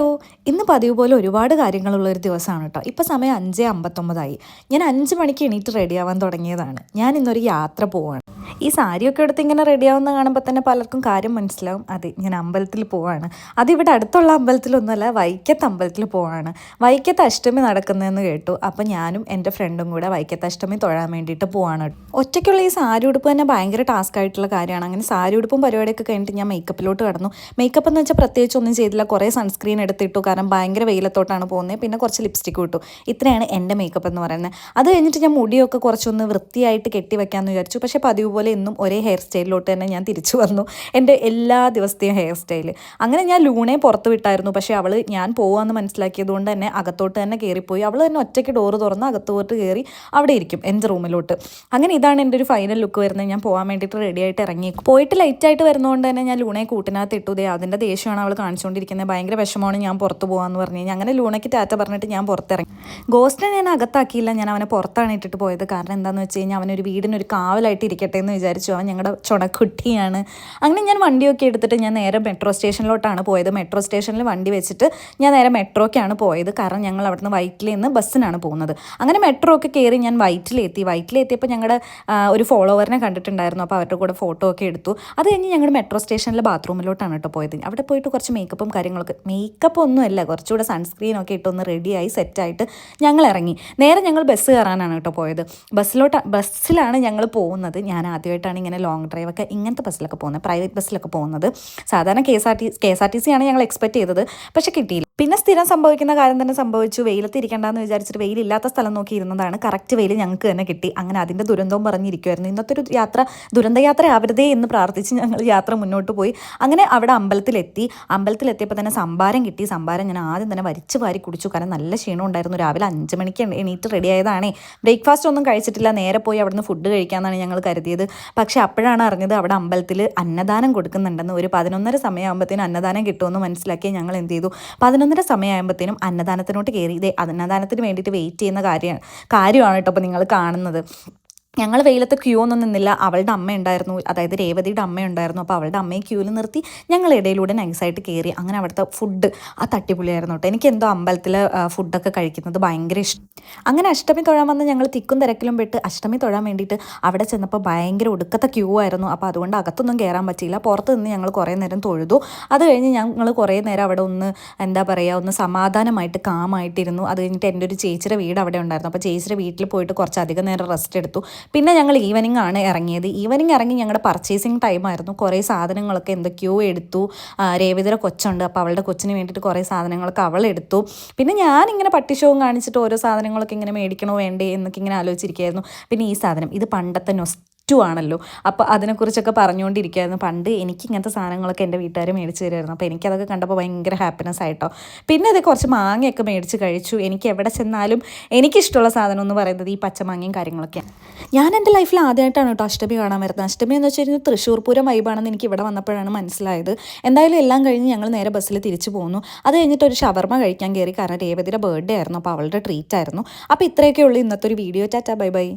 ഓ ഇന്ന് പതിവ് പോലെ ഒരുപാട് കാര്യങ്ങളുള്ള ഒരു ദിവസമാണ് കേട്ടോ. ഇപ്പോൾ സമയം അഞ്ച് അമ്പത്തൊമ്പതായി. ഞാൻ അഞ്ച് മണിക്ക് എണീറ്റ് റെഡിയാവാൻ തുടങ്ങിയതാണ്. ഞാൻ ഇന്നൊരു യാത്ര പോവാണ്. ഈ സാരിയൊക്കെ എടുത്ത് ഇങ്ങനെ റെഡിയാവുന്ന കാണുമ്പോൾ തന്നെ പലർക്കും കാര്യം മനസ്സിലാവും. അതെ ഞാൻ അമ്പലത്തിൽ പോവാണ്. അതിവിടെ അടുത്തുള്ള അമ്പലത്തിലൊന്നുമല്ല വൈക്കത്ത് അമ്പലത്തിൽ പോവാണ്. വൈക്കത്ത് അഷ്ടമി നടക്കുന്നതെന്ന് കേട്ടു. അപ്പം ഞാനും എന്റെ ഫ്രണ്ടും കൂടെ വൈക്കത്ത് അഷ്ടമി തൊഴാൻ വേണ്ടിയിട്ട് പോവാണ്. ഒറ്റയ്ക്കുള്ള ഈ സാരി ഉടുപ്പ് തന്നെ ഭയങ്കര ടാസ്ക് ആയിട്ടുള്ള കാര്യമാണ്. അങ്ങനെ സാരി ഉടുപ്പും പരിപാടിയൊക്കെ കഴിഞ്ഞിട്ട് ഞാൻ മേക്കപ്പിലോട്ട് കടന്നു. മേക്കപ്പ് എന്ന് വെച്ചാൽ പ്രത്യേകിച്ച് ഒന്നും ചെയ്തില്ല. കുറേ സൺസ്ക്രീൻ എടുത്തിട്ടു. കാരണം ഭയങ്കര വെയിലത്തോട്ടാണ് പോകുന്നത് പിന്നെ കുറച്ച് ലിപ്സ്റ്റിക്ക് ഇട്ടു. ഇത്രയാണ് എന്റെ മേക്കപ്പ് എന്ന് പറയുന്നത്. അത് കഴിഞ്ഞിട്ട് ഞാൻ മുടിയൊക്കെ കുറച്ചൊന്ന് വൃത്തിയായിട്ട് കെട്ടി വെക്കാമെന്ന് വിചാരിച്ചു. പക്ഷേ പതിവ് പോലെ എന്നും ഒരേ ഹെയർ സ്റ്റൈലിലോട്ട് തന്നെ ഞാൻ തിരിച്ചു വന്നു. എന്റെ എല്ലാ ദിവസത്തെയും ഹെയർ സ്റ്റൈൽ അങ്ങനെ ഞാൻ ലൂണെ പുറത്ത് വിട്ടായിരുന്നു. പക്ഷേ അവൾ ഞാൻ പോകാമെന്ന് മനസ്സിലാക്കിയത് കൊണ്ട് തന്നെ അകത്തോട്ട് തന്നെ കയറിപ്പോയി അവൾ തന്നെ ഒറ്റയ്ക്ക് ഡോറ് തുറന്ന് അകത്തോട്ട് കയറി അവിടെ ഇരിക്കും എന്റെ റൂമിലോട്ട് അങ്ങനെ ഇതാണ് എന്റെ ഒരു ഫൈനൽ ലുക്ക് വരുന്നത്. ഞാൻ പോകാൻ വേണ്ടിയിട്ട് റെഡി ആയിട്ട് ഇറങ്ങി. പോയിട്ട് ലൈറ്റ് ആയിട്ട് വരുന്നതുകൊണ്ട് തന്നെ ഞാൻ ലൂണയെ കൂട്ടിനകത്ത് ഇട്ടു. ദേ അതിന്റെ ദേഷ്യമാണ് അവൾ കാണിച്ചുകൊണ്ടിരിക്കുന്നത്. ഭയങ്കര വിഷമമാണ് ഞാൻ പുറത്ത് പോകാമെന്ന് പറഞ്ഞു കഴിഞ്ഞാൽ. അങ്ങനെ ലൂണയ്ക്ക് ടാറ്റ പറഞ്ഞിട്ട് ഞാൻ പുറത്തിറങ്ങി. ഗോസ്റ്റിനെ ഞാൻ അകത്താക്കിയില്ല ഞാൻ അവനെ പുറത്താണ് ഇട്ടിട്ട് പോയത്. കാരണം എന്താണെന്ന് വെച്ച് കഴിഞ്ഞാൽ അവനൊരു വീടിനൊരു കാവലായിട്ട് ഇരിക്കട്ടെ എന്ന് വിചാരിച്ചു. അവൻ ഞങ്ങളുടെ ചുണക്കുട്ടിയാണ്. അങ്ങനെ ഞാൻ വണ്ടിയൊക്കെ എടുത്തിട്ട് ഞാൻ നേരെ മെട്രോ സ്റ്റേഷനിലോട്ടാണ് പോയത്. മെട്രോ സ്റ്റേഷനിൽ വണ്ടി വെച്ചിട്ട് ഞാൻ നേരെ മെട്രോക്കാണ് പോയത്. കാരണം ഞങ്ങൾ അവിടുന്ന് വൈറ്റിൽ നിന്ന് ബസ്സിനാണ് പോകുന്നത്. അങ്ങനെ മെട്രോ ഒക്കെ കയറി ഞാൻ വൈറ്റിലെത്തി. വൈറ്റിലെത്തിയപ്പോൾ ഞങ്ങളുടെ ഒരു ഫോളോവറിനെ കണ്ടിട്ടുണ്ടായിരുന്നു. അപ്പോൾ അവരുടെ കൂടെ ഫോട്ടോ ഒക്കെ എടുത്തു. അത് കഴിഞ്ഞ് ഞങ്ങൾ മെട്രോ സ്റ്റേഷനിലെ ബാത്റൂമിലോട്ടാണ് കേട്ടോ പോയത്. അവിടെ പോയിട്ട് കുറച്ച് മേക്കപ്പും കാര്യങ്ങളൊക്കെ. മേക്കപ്പ് ഒന്നുമല്ല. കുറച്ചുകൂടെ സൺസ്ക്രീനൊക്കെ ഇട്ടൊന്ന് റെഡിയായി സെറ്റായിട്ട് ഞങ്ങൾ ഇറങ്ങി നേരെ ഞങ്ങൾ ബസ് കയറാനാണ് കേട്ടോ പോയത്. ബസ്സിലോട്ട് ബസ്സിലാണ് ഞങ്ങൾ പോകുന്നത്. ഞാൻ ആദ്യമായിട്ടാണ് ഇങ്ങനെ ലോങ് ഡ്രൈവൊക്കെ ഇങ്ങനത്തെ ബസ്സിലൊക്കെ പോകുന്നത്. പ്രൈവറ്റ് ബസ്സിലൊക്കെ പോകുന്നത്. സാധാരണ K S R T K S R T C ആണ് ഞങ്ങൾ എക്സ്പെക്ട് ചെയ്തത്. പക്ഷേ കിട്ടിയില്ല. പിന്നെ സ്ഥിരം സംഭവിക്കുന്ന കാര്യം തന്നെ സംഭവിച്ചു. വെയിലത്ത് ഇരിക്കേണ്ടതെന്ന് വിചാരിച്ചിട്ട് വെയിലില്ലാത്ത സ്ഥലം നോക്കി ഇരുന്നതാണ്. കറക്റ്റ് വെയിൽ ഞങ്ങൾക്ക് തന്നെ കിട്ടി. അങ്ങനെ അതിന്റെ ദുരന്തവും പറഞ്ഞിരിക്കുമായിരുന്നു ഇന്നത്തെ ഒരു യാത്ര ദുരന്തയാത്ര ആവരുതേ എന്ന് പ്രാർത്ഥിച്ച് ഞങ്ങൾ യാത്ര മുന്നോട്ട് പോയി. അങ്ങനെ അവിടെ അമ്പലത്തിലെത്തി. അമ്പലത്തിലെത്തിയപ്പോൾ തന്നെ സംഭാരം കിട്ടി. സംഭാരം ഞാൻ ആദ്യം തന്നെ വരിച്ച് വാരി കുടിച്ചു. കാരണം നല്ല ക്ഷീണം ഉണ്ടായിരുന്നു. രാവിലെ അഞ്ച് മണിക്ക് എണീറ്റ് റെഡി ആയതാണേ. ബ്രേക്ക്ഫാസ്റ്റ് ഒന്നും കഴിച്ചിട്ടില്ല. നേരെ പോയി അവിടുന്ന് ഫുഡ് കഴിക്കാമെന്നാണ് ഞങ്ങൾ കരുതിയത്. പക്ഷേ അപ്പോഴാണ് അറിഞ്ഞത് അവിടെ അമ്പലത്തിൽ അന്നദാനം കൊടുക്കുന്നുണ്ടെന്ന്. ഒരു പതിനൊന്നര സമയമാകുമ്പോഴത്തേനും അന്നദാനം കിട്ടുമെന്ന് മനസ്സിലാക്കി ഞങ്ങൾ എന്ത് ചെയ്തു. പതിനൊന്നര സമയമാകുമ്പോഴത്തേനും അന്നദാനത്തിനോട്ട് കയറി. ഇതേ അന്നദാനത്തിന് വേണ്ടിയിട്ട് വെയിറ്റ് ചെയ്യുന്ന കാര്യമാണ് കാര്യമാണ് കേട്ടോ അപ്പോൾ നിങ്ങൾ കാണുന്നത്. ഞങ്ങൾ വെയിലത്ത് ക്യൂ ഒന്നും നിന്നില്ല. അവളുടെ അമ്മ ഉണ്ടായിരുന്നു. അതായത് രേവതിയുടെ അമ്മ ഉണ്ടായിരുന്നു. അപ്പോൾ അവളുടെ അമ്മയെ ക്യൂവിൽ നിർത്തി ഞങ്ങൾ ഇടയിലൂടെ നൈസായിട്ട് കയറി അങ്ങനെ അവിടുത്തെ ഫുഡ് ആ തട്ടിപ്പൊളിയായിരുന്നു കേട്ടോ എനിക്ക് എന്തോ അമ്പലത്തിൽ ഫുഡൊക്കെ കഴിക്കുന്നത് ഭയങ്കര ഇഷ്ടം അങ്ങനെ അഷ്ടമി തൊഴാൻ വന്ന് ഞങ്ങൾ തിക്കും തിരക്കിലും പെട്ട് അഷ്ടമി തൊഴാൻ വേണ്ടിയിട്ട് അവിടെ ചെന്നപ്പോൾ ഭയങ്കര ഒടുക്കത്തെ ക്യൂ ആയിരുന്നു. അപ്പോൾ അതുകൊണ്ട് അകത്തൊന്നും കയറാൻ പറ്റിയില്ല. പുറത്ത് നിന്ന് ഞങ്ങൾ കുറേ നേരം തൊഴുതു. അത് കഴിഞ്ഞ് ഞങ്ങൾ കുറേ നേരം അവിടെ ഒന്ന് എന്താ പറയുക ഒന്ന് സമാധാനമായിട്ട് കാമായിട്ടിരുന്നു അത് കഴിഞ്ഞിട്ട് എന്റെ ഒരു ചേച്ചിയുടെ വീട് അവിടെ ഉണ്ടായിരുന്നു. അപ്പോൾ ചേച്ചിയുടെ വീട്ടിൽ പോയിട്ട് കുറച്ച് അധികം നേരം റെസ്റ്റ് എടുത്തു. പിന്നെ ഞങ്ങൾ ഈവനിങ് ആണ് ഇറങ്ങിയത്. ഈവനിങ് ഇറങ്ങി ഞങ്ങളുടെ പർച്ചേസിങ് ടൈമായിരുന്നു കുറേ സാധനങ്ങളൊക്കെ എന്തൊക്കെയോ എടുത്തു. രേവിതര കൊച്ചുണ്ട്. അപ്പോൾ അവളുടെ കൊച്ചിന് വേണ്ടിയിട്ട് കുറേ സാധനങ്ങളൊക്കെ അവൾ എടുത്തു. പിന്നെ ഞാൻ ഇങ്ങനെ പട്ടിഷവും കാണിച്ചിട്ട് ഓരോ സാധനങ്ങളൊക്കെ ഇങ്ങനെ മേടിക്കണോ വേണ്ടേ എന്നൊക്കെ ഇങ്ങനെ ആലോചിച്ചിരിക്കുകയായിരുന്നു. പിന്നെ ഈ സാധനം ഇത് പണ്ടത്തെ നൊസ് ആണല്ലോ അപ്പോൾ അതിനെക്കുറിച്ചൊക്കെ പറഞ്ഞുകൊണ്ടിരിക്കുകയായിരുന്നു. പണ്ട് എനിക്ക് ഇങ്ങനത്തെ സാധനങ്ങളൊക്കെ എന്റെ വീട്ടുകാർ മേടിച്ച് തരുമായിരുന്നു. അപ്പോൾ എനിക്കതൊക്കെ കണ്ടപ്പോൾ ഭയങ്കര ഹാപ്പിനെസ് ആയിട്ടോ. പിന്നെ അത് കുറച്ച് മാങ്ങയൊക്കെ മേടിച്ച് കഴിച്ചു. എനിക്ക് എവിടെ ചെന്നാലും എനിക്കിഷ്ടമുള്ള സാധനം എന്ന് പറയുന്നത് ഈ പച്ചമാങ്ങയും കാര്യങ്ങളൊക്കെയാണ്. ഞാൻ എന്റെ ലൈഫിൽ ആദ്യമായിട്ടാണ് കേട്ടോ അഷ്ടമി കാണാൻ വരുന്നത്. അഷ്ടമി എന്ന് വെച്ച് കഴിഞ്ഞാൽ തൃശ്ശൂർ പൂരം വൈബാണെന്ന് എനിക്ക് ഇവിടെ വന്നപ്പോഴാണ് മനസ്സിലായത്. എന്തായാലും എല്ലാം കഴിഞ്ഞ് ഞങ്ങൾ നേരെ ബസ്സിൽ തിരിച്ചു പോകുന്നു അത് കഴിഞ്ഞിട്ട് ഒരു ഷവർമ കഴിക്കാൻ കയറി. കാരണം രേവതിയുടെ ബർത്ത്ഡേ ആയിരുന്നു. അപ്പോൾ അവളുടെ ട്രീറ്റ് ആയിരുന്നു. അപ്പോൾ ഇത്രയൊക്കെ ഉള്ളൂ ഇന്നത്തെ ഒരു വീഡിയോ ടാറ്റാ ബൈ ബൈ.